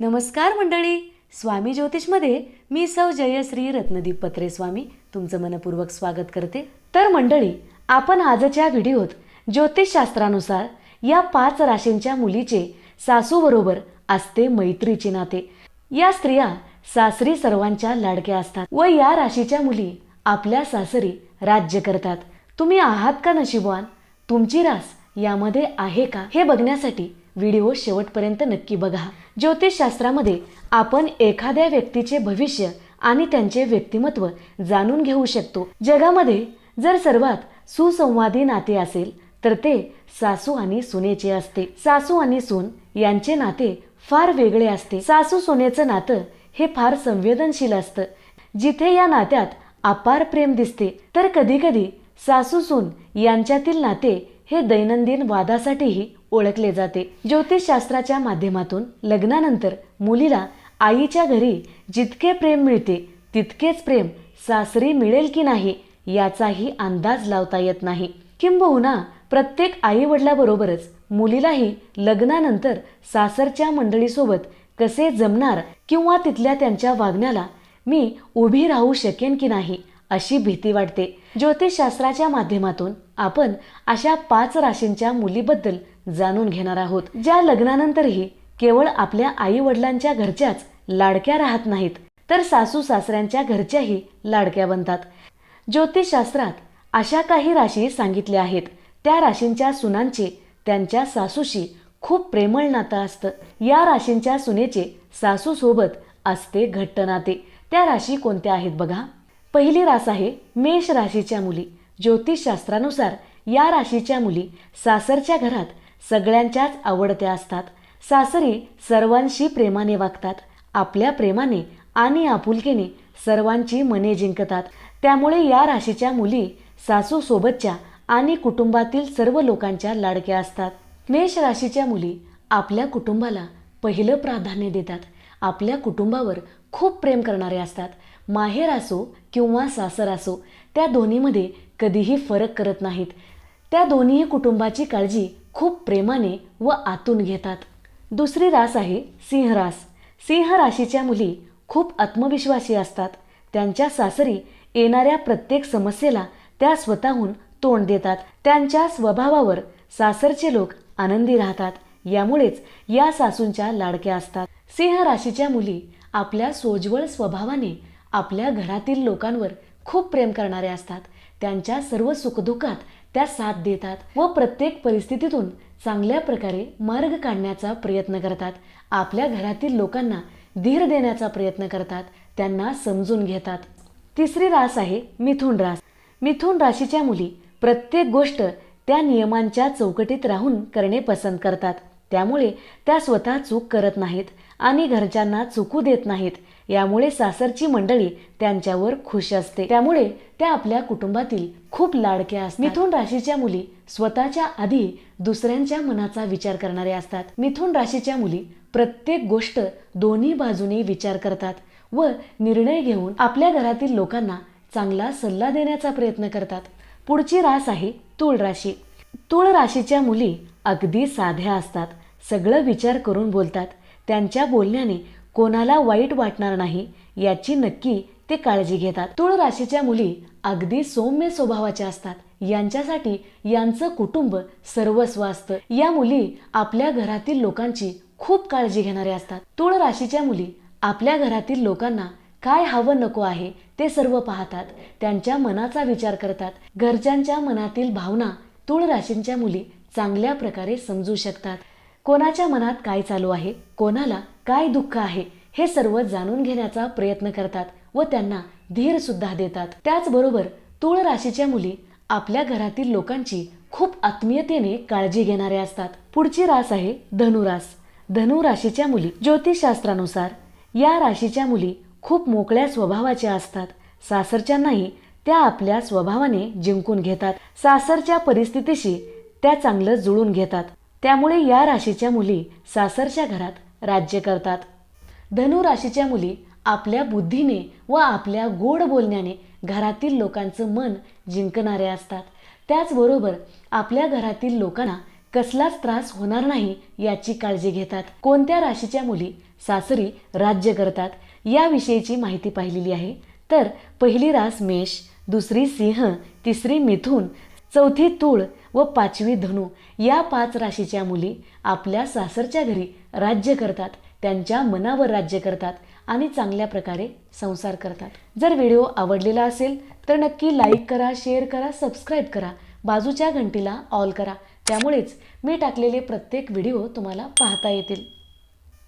नमस्कार मंडळी. स्वामी ज्योतिषमध्ये मी सौ जयश्री रत्नदीप पत्रे स्वामी तुमचं मनपूर्वक स्वागत करते. तर मंडळी आपण आजच्या व्हिडिओत ज्योतिषशास्त्रानुसार या पाच राशींच्या मुलीचे सासूबरोबर असते मैत्रीचे नाते. या स्त्रिया सासरी सर्वांच्या लाडक्या असतात व या राशीच्या मुली आपल्या सासरी राज्य करतात. तुम्ही आहात का नशिबवान? तुमची रास यामध्ये आहे का? हे बघण्यासाठी व्हिडिओ शेवटपर्यंत नक्की बघा. ज्योतिषशास्त्रामध्ये आपण एखाद्या व्यक्तीचे भविष्य आणि त्यांचे व्यक्तिमत्व जाणून घेऊ शकतो. जगामध्ये जर सर्वात सुसंवादी नाते असेल तर ते सासू आणि सुनेचे असते. सासू आणि सून यांचे नाते फार वेगळे असते. सासू सुनेचं नातं हे फार संवेदनशील असतं. जिथे या नात्यात अपार प्रेम दिसते तर कधी कधी सासू सून यांच्यातील नाते हे दैनंदिन वादासाठीही ओळखले जाते. ज्योतिषशास्त्राच्या माध्यमातून लग्नानंतर मुलीला आईच्या घरी जितके प्रेम मिळते तितकेच प्रेम सासरी मिळेल की नाही याचाही अंदाज लावता येत नाही. किंबहुना प्रत्येक आई वडिलाबरोबरच मुलीलाही लग्नानंतर सासरच्या मंडळीसोबत कसे जमणार किंवा तिथल्या त्यांच्या वागण्याला मी उभी राहू शकेन की नाही अशी भीती वाटते. ज्योतिषशास्त्राच्या माध्यमातून आपण अशा पाच राशींच्या मुलीबद्दल जाणून घेणार आहोत ज्या लग्नानंतरही केवळ आपल्या आई वडिलांच्या घरच्याच लाडक्या राहत नाहीत तर सासू सासऱ्यांच्या घरच्याही लाडक्या बनतात. ज्योतिषशास्त्रात अशा काही राशी सांगितल्या आहेत. त्या राशींच्या सुनांचे त्यांच्या सासूशी खूप प्रेमळ नातं असतं. या राशींच्या सुनेचे सासूसोबत असते घट्ट नाते. त्या राशी कोणत्या आहेत बघा? पहिली रास आहे मेष राशीच्या मुली. ज्योतिषशास्त्रानुसार या राशीच्या मुली सासरच्या घरात सगळ्यांच्याच आवडत्या असतात. सासरी सर्वांशी प्रेमाने वागतात. आपल्या प्रेमाने आणि आपुलकीने सर्वांची मने जिंकतात. त्यामुळे या राशीच्या मुली सासूसोबतच्या आणि कुटुंबातील सर्व लोकांच्या लाडक्या असतात. मेष राशीच्या मुली आपल्या कुटुंबाला पहिलं प्राधान्य देतात. आपल्या कुटुंबावर खूप प्रेम करणारे असतात. माहेर असो किंवा सासर असो त्या दोन्हीमध्ये कधीही फरक करत नाहीत. त्या दोन्ही कुटुंबाची काळजी खूप प्रेमाने व आतून घेतात. दुसरी रास आहे सिंह रास सिंह राशीच्या मुली खूप आत्मविश्वासी असतात. त्यांच्या सासरी येणाऱ्या प्रत्येक समस्येला त्या स्वतःहून तोंड देतात. त्यांच्या स्वभावावर सासरचे लोक आनंदी राहतात. यामुळेच या सासूंच्या लाडक्या असतात. सिंह राशीच्या मुली आपल्या सोज्वळ स्वभावाने आपल्या घरातील लोकांवर खूप प्रेम करणारे असतात. त्यांच्या सर्व सुखदुःखात त्या साथ देतात व प्रत्येक परिस्थितीतून चांगल्या प्रकारे मार्ग काढण्याचा प्रयत्न करतात. आपल्या घरातील लोकांना धीर देण्याचा प्रयत्न करतात. त्यांना समजून घेतात. तिसरी रास आहे मिथुन रास. मिथुन राशीच्या मुली प्रत्येक गोष्ट त्या नियमांच्या चौकटीत राहून करणे पसंत करतात. त्यामुळे त्या स्वतः चूक करत नाहीत. आणि घरच्यांना चुकू देत नाहीत. यामुळे सासरची मंडळी त्यांच्यावर खुश असते. त्यामुळे त्या आपल्या कुटुंबातील खूप लाडक्या असतात. मिथुन राशीच्या मुली स्वतःच्या आधी दुसऱ्यांच्या मनाचा विचार करणारे असतात. मिथुन राशीच्या मुली प्रत्येक गोष्ट दोन्ही बाजूने विचार करतात व निर्णय घेऊन आपल्या घरातील लोकांना चांगला सल्ला देण्याचा प्रयत्न करतात. पुढची रास आहे तुळ राशी. तुळ राशीच्या मुली अगदी साध्या असतात. सगळं विचार करून बोलतात. त्यांच्या बोलण्याने कोणाला वाईट वाटणार नाही याची नक्की ते काळजी घेतात. तुळ राशीच्या मुली अगदी सौम्य स्वभावाच्या असतात. यांच्यासाठी यांचं कुटुंब सर्वस्व असतं. या मुली आपल्या घरातील लोकांची खूप काळजी घेणाऱ्या असतात. तुळ राशीच्या मुली आपल्या घरातील लोकांना काय हवं नको आहे ते सर्व पाहतात. त्यांच्या मनाचा विचार करतात. घरच्यांच्या मनातील भावना तुळ राशींच्या मुली चांगल्या प्रकारे समजू शकतात. कोणाच्या मनात काय चालू आहे कोणाला काय दुःख आहे हे सर्व जाणून घेण्याचा प्रयत्न करतात व त्यांना धीर सुद्धा देतात. त्याचबरोबर तुळ राशीच्या मुली आपल्या घरातील लोकांची खूप आत्मीयतेने काळजी घेणारे असतात. पुढची रास आहे धनुरास. धनु राशीच्या मुली ज्योतिषशास्त्रानुसार या राशीच्या मुली खूप मोकळ्या स्वभावाच्या असतात. सासरच्यांनाही त्या आपल्या स्वभावाने जिंकून घेतात. सासरच्या परिस्थितीशी त्या चांगलं जुळून घेतात. त्यामुळे या राशीच्या मुली सासरच्या घरात राज्य करतात. धनु राशीच्या मुली आपल्या बुद्धीने व आपल्या गोड बोलण्याने घरातील लोकांचं मन जिंकणारे असतात. त्याचबरोबर आपल्या घरातील लोकांना कसलाच त्रास होणार नाही याची काळजी घेतात. कोणत्या राशीच्या मुली सासरी राज्य करतात याविषयीची माहिती पाहिलेली आहे. तर पहिली रास मेष दुसरी सिंह तिसरी मिथून चौथी तूळ व पाचवी धनु या पाच राशीच्या मुली आपल्या सासरच्या घरी राज्य करतात त्यांच्या मनावर राज्य करतात आणि चांगल्या प्रकारे संसार करतात. जर व्हिडिओ आवडलेला असेल तर नक्की लाईक करा शेअर करा सबस्क्राईब करा बाजूच्या घंटीला ऑल करा. त्यामुळेच मी टाकलेले प्रत्येक व्हिडिओ तुम्हाला पाहता येतील.